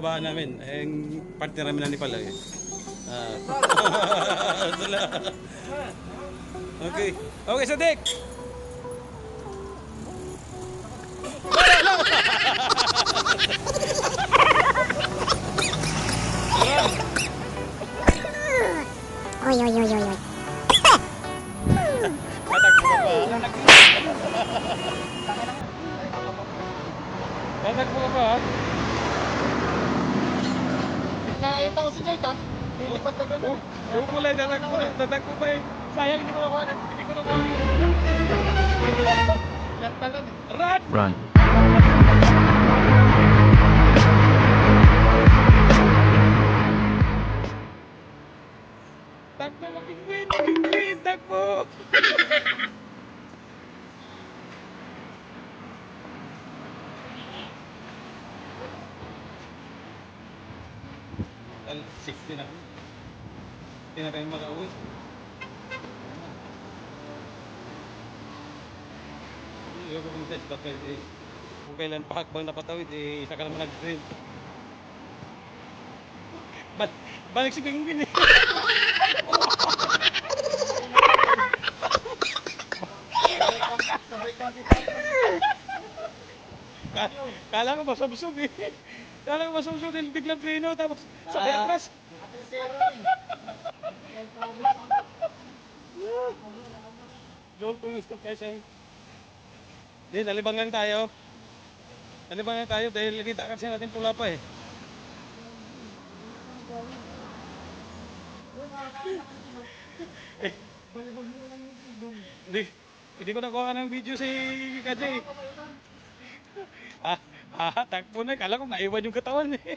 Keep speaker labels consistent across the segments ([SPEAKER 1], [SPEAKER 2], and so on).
[SPEAKER 1] Babaan namin. Eh, yung partner namin na Nepal eh. Ah. Okay. Okay, so Dick.
[SPEAKER 2] Oy, oy, oy, oy, oy.
[SPEAKER 1] Tatakbo ka pa. Tatakbo ka pa. Ha?
[SPEAKER 3] Nakita ko si Jake, ha? Lilipat na gano'n.
[SPEAKER 1] Yung kulay, tatakbo na. Tatakbo pa eh.
[SPEAKER 3] Sayang, hindi ko nakuha. Hindi ko nakuha. Lahat na lang, eh.
[SPEAKER 1] Run!
[SPEAKER 4] Run.
[SPEAKER 1] 16 ako. Hindi na tayo makauwi. Ayoko kung sa bakit eh. Kung kailan pa hakbang napatawid eh, isa ka naman nag-train. Ba't, balik si Gangin eh. Kala ko masabsob eh. Kala ko masubsob din biglang preno tapos sabay atras. Joke kung gusto kasi. Hindi, nalibang lang tayo. Nalibang lang tayo dahil kita kasi natin pula pa eh. eh. Hindi, hindi ko nakuha ng video si Kajay. Ah, ah, takbo na. Kala ko naiwan yung katawan eh.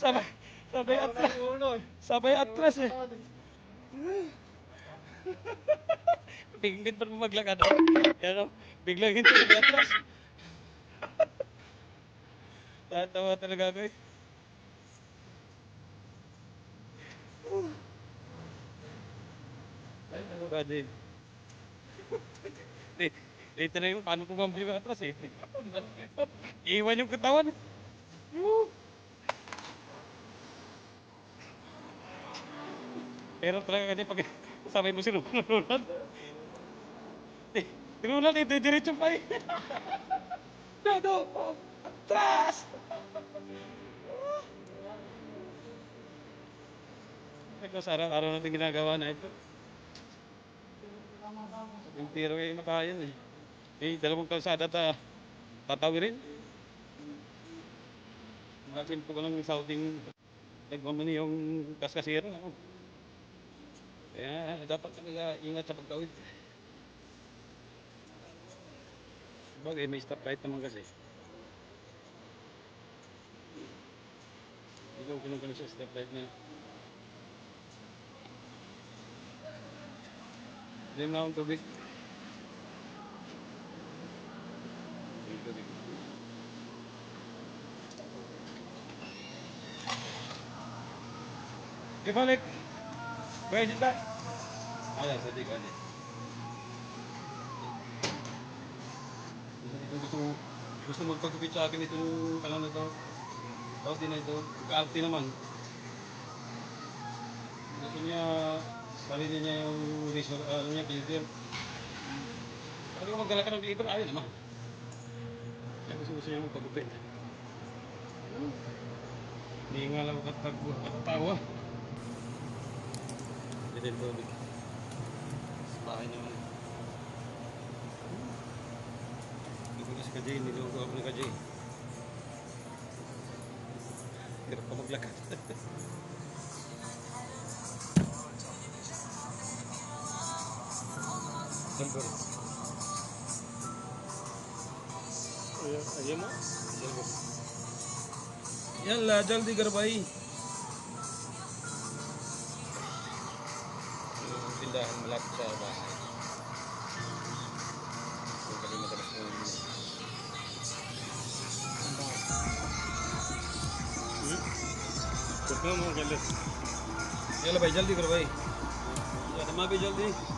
[SPEAKER 1] sabay, sabay atras. Sabay atras eh. Pingin pa mo maglakad. Yan o, biglang hindi sabay atras. Tatawa talaga ako eh. Ay, ano ba din? Di- Dito na yung paano pumambili yung atras eh. Iwan yung katawan. Pero talaga kasi pag sabay mo si Ronald. Eh, si Ronald eh, diretso pa eh. Dado! Atras! Ito sa araw-araw natin ginagawa na ito. Yung tiro ay makayan eh. Eh, dalawang kalsada ta tatawirin. Natin po ko lang southing nagmamani yung kaskasira. Ako. Kaya dapat talaga ingat sa pagtawid. Bagay, may stoplight naman kasi. Ikaw kinukulo sa stoplight na. Mo na akong tubig. Tubig, tubig. Di balik. Pwede ba? Tadi ko ada. Ito gusto gusto mo magpagkupit sa akin itong kalang na to. Tawag din na ito. Kaarte naman. Gusto niya, sarili niya yung resort, ano niya, filter. Pwede ko magdala ka ng filter, ayaw naman. Gusto gusto niya magpagkupit. Hindi nga lang katawa. Hindi din tubig. Sa bahay naman. Hindi ko si Kajay, nilugo ako ni Kajay. Hirap pa maglakad. Siyempre. ये माँ चल जल्दी कर भाई चलो भाई जल्दी करो भाई भी जल्दी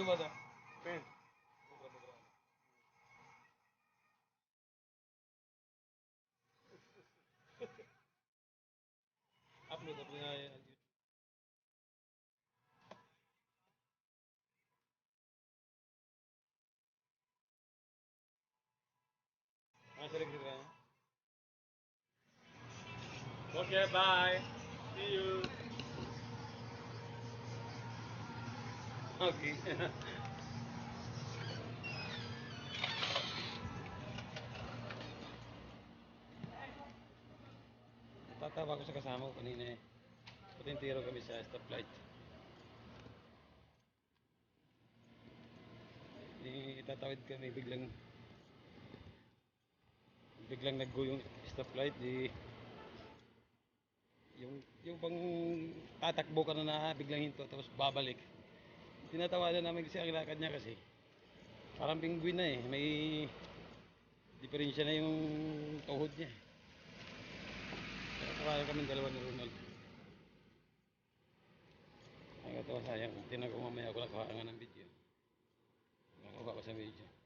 [SPEAKER 1] क्यों बात है पेन आपने तो अपने आए हाँ जी हाँ, Okay, bye. See you. Okay. Tatawa ko sa kasama ko kanina eh. Patintiro kami sa stoplight. Di tatawid kami biglang biglang naggo yung stoplight di yung yung bang tatakbo ka na na biglang hinto tapos babalik tinatawanan namin kasi ang lakad niya kasi. Parang penguin na eh. May diferensya na yung tuhod niya. Kaya kami dalawa ni Ronald. Ang katawa sayang. Tinan ko mamaya ako nakuha nga ng video. Nakuha ko sa video